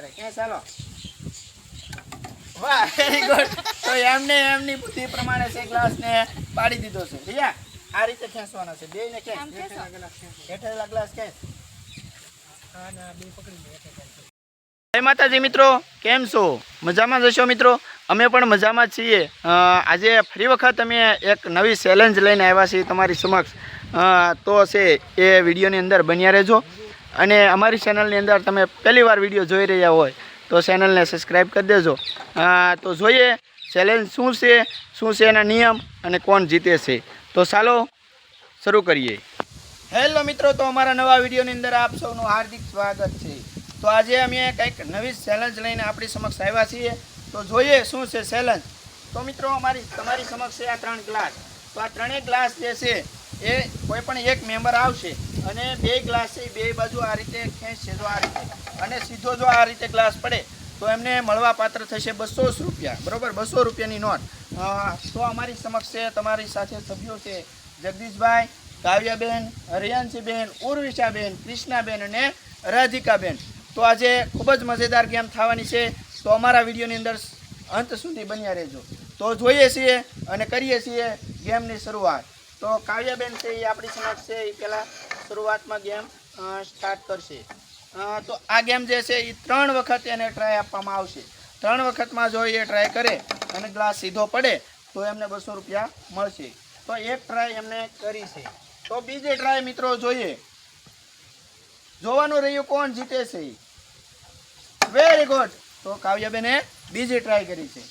કરે ક્યાં ચાલો? વાહ વેરી ગુડ તો એમને એમની બુદ્ધિ પ્રમાણે છે ગ્લાસને પાડી દીધો છે. રિયા આ રીતે ખેંચવાના છે. બે ને ખેંચ હેઠળના ગ્લાસ ખેંચ જય માતાજી મિત્રો કેમ છો? મજામાં જશો મિત્રો? અમે પણ મજામાં છીએ. આજે ફરી વખત અમે એક નવી ચેલેન્જ લઈને આવ્યા છીએ તમારી સમક્ષ. તો છે એ વિડીયોની અંદર બન્યા રહેજો. અને અમારી ચેનલની અંદર તમે પહેલીવાર વીડિયો જોઈ રહ્યા હોય તો ચેનલને સબસ્ક્રાઈબ કરી દેજો. તો જોઈએ ચેલેન્જ શું છે શું છે એના નિયમ અને કોણ જીતે છે. તો ચાલો શરૂ કરીએ. હેલો મિત્રો, તો અમારા નવા વિડીયોની અંદર આપ સૌનું હાર્દિક સ્વાગત છે. તો આજે અમે કંઈક નવી ચેલેન્જ લઈને આપણી સમક્ષ આવ્યા છીએ. તો જોઈએ શું છે ચેલેન્જ તો મિત્રો, અમારી, તમારી સમક્ષ છે આ ત્રણ ગ્લાસ તો આ ત્રણેય ગ્લાસ જે છે એ કોઈ પણ એક મેમ્બર આવશે અને બે ગ્લાસ બે બાજુ આ રીતે ખેંચશે જો આ રીતે. અને સીધો જો આ રીતે ગ્લાસ પડે, તો એમને મળવા પાત્ર થશે બસો રૂપિયા. બરાબર? બસો રૂપિયાની નોટ તો અમારી સમક્ષ છે તમારી સાથે સભ્યો છે જગદીશભાઈ, કાવ્યાબેન હરિયાંશીબેન ઉર્વિશાબેન, કૃષ્ણાબેન અને રાધિકાબેન. તો આજે ખૂબ જ મજેદાર ગેમ થવાની છે. તો અમારા વિડીયોની અંદર અંત સુધી બન્યા રહેજો. તો જોઈએ છીએ અને કરીએ છીએ ગેમની શરૂઆત. તો કાવ્યાબેન છે, એ આપણી સમક્ષ છે, એ પહેલાં શરૂઆતમાં ગેમ સ્ટાર્ટ કરશે. તો આ ગેમ જે છે એ ત્રણ વખત એને ટ્રાય આપવામાં આવશે. ત્રણ વખતમાં જો એ ટ્રાય કરે અને ગ્લાસ સીધો પડે, તો એમને બસો રૂપિયા મળશે. તો એક ટ્રાય એમને કરી છે. તો બીજી ટ્રાય મિત્રો જોઈએ. જોવાનું રહ્યું કોણ જીતે છે. વેરી ગુડ તો કાવ્યાબેને બીજી ટ્રાય કરી છે.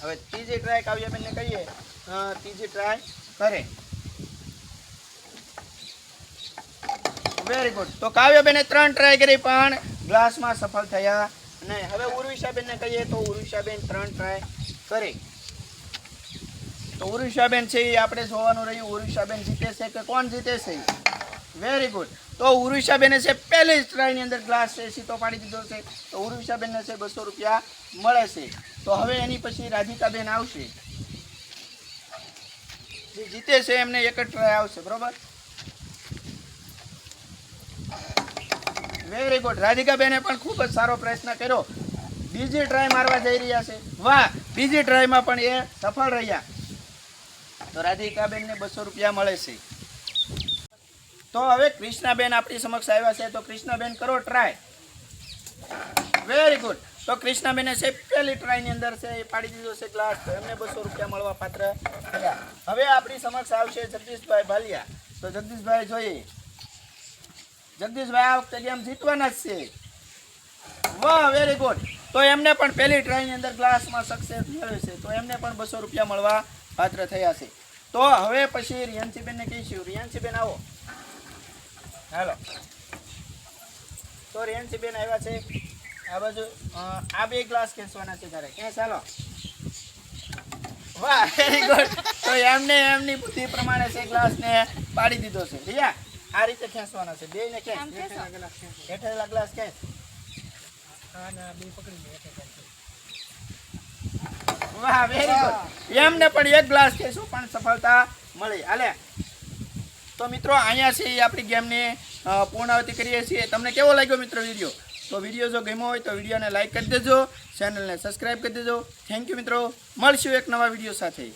હવે ત્રીજી ટ્રાય કાવ્યાબેનને કહીએ. ત્રીજી ટ્રાય કરે. વેરી ગુડ તો કાવ્યબેને ત્રણ ટ્રાય કરી, પણ ગ્લાસમાં સફળ થયા. નહીં હવે ઉર્વિશાબેનને કહીએ તો ઉર્વિશાબેન ત્રણ ટ્રાય કરે. તો ઉર્વિશાબેન છે એ આપણે જોવાનું રહ્યું. ઉર્વિશાબેન જીતે છે કે કોણ જીતે છે? વેરી ગુડ તો ઉર્વિશાબેને છે પહેલી જ ટ્રાયની અંદર ગ્લાસ છે સીધો પાડી દીધો છે. તો ઉર્વિશાબેનને છે બસો રૂપિયા મળે છે. તો હવે એની પછી રાધિકાબેન આવશે. જે જીતે છે એમને એક જ ટ્રાય આવશે, બરોબર? વેરી ગુડ રાધિકાબેને પણ ખૂબ જ સારો પ્રયત્ન કર્યો. બીજી ટ્રાય મારવા જઈ રહ્યા છે. વાહ! બીજી ટ્રાયમાં પણ એ સફળ રહ્યા. તો રાધિકાબેનને બસો રૂપિયા મળે છે. તો હવે કૃષ્ણાબેન આપણી સમક્ષ આવ્યા છે. તો કૃષ્ણાબેન કરો ટ્રાય વેરી ગુડ તો કૃષ્ણાબેને છે પહેલી ટ્રાયની અંદર છે એ પાડી દીધો છે ગ્લાસ એમને બસો રૂપિયા મળવા પાત્ર થયા. હવે આપણી સમક્ષ આવશે જગદીશભાઈ ભાલિયા. તો જગદીશભાઈ જોઈએ. જગદીશભાઈ આ વખતે ગેમ જીતવાના જ છે. વાહ વેરી ગુડ તો એમને પણ પહેલી ટ્રાયની અંદર ગ્લાસમાં સક્સેસ મળ્યો છે. તો એમને પણ બસો રૂપિયા મળવા પાત્ર થયા છે. તો હવે પછી રિયાન્સીબેનને કહીશું. રિયાન્સીબેન આવો. હાલો. તો રિયાન્સીબેન આવ્યા છે. આ બાજુ આ બે ગ્લાસ ખેંચવાના છે તારે. ક્યાં ચાલો? વાહ વેરી ગુડ તો એમને એમની બુદ્ધિ પ્રમાણે છે ગ્લાસને પાડી દીધો છે. રિયા આ રીતે ખેંચવાના છે. બે ને ખેંચ. હેઠળના ગ્લાસ ખેંચ. વાહ વેરી ગુડ એમને પણ એક ગ્લાસ કેસો પણ સફળતા મળી. હાલે. તો મિત્રો અહીંયા છે આપણી ગેમની પૂર્ણાવતી પૂર્ણાવતિ કરીએ છીએ. તમને કેવો લાગ્યો મિત્રો વીડિયો? તો વીડિયો જો ગમ્યો હોય તો વિડીયોને લાઇક કરી દેજો, ચેનલને સબસ્ક્રાઈબ કરી દેજો. થેન્ક યુ મિત્રો. મળશું એક નવા વીડિયો સાથે.